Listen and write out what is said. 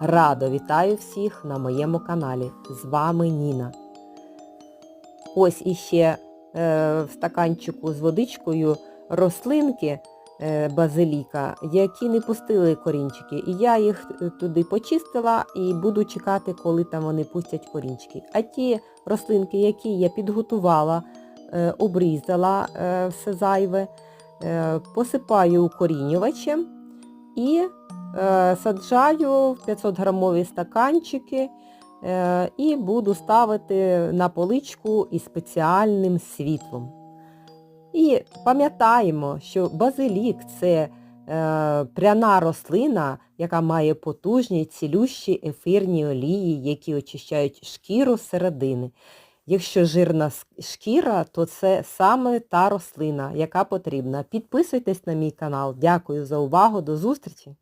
Радо вітаю всіх на моєму каналі. З вами Ніна. Ось іще е, в стаканчику з водичкою рослинки е, базиліка, які не пустили корінчики. І я їх е, туди почистила і буду чекати, коли там вони пустять корінчики. А ті рослинки, які я підготувала, е, обрізала е, все зайве, е, посипаю укорінювачем і саджаю в 500 грамові стаканчики е, і буду ставити на поличку із спеціальним світлом. І пам'ятаємо, що базилік це е, пряна рослина, яка має потужні цілющі ефірні олії, які очищають шкіру зсередини. Якщо жирна шкіра, то це саме та рослина, яка потрібна. Підписуйтесь на мій канал. Дякую за увагу. До зустрічі!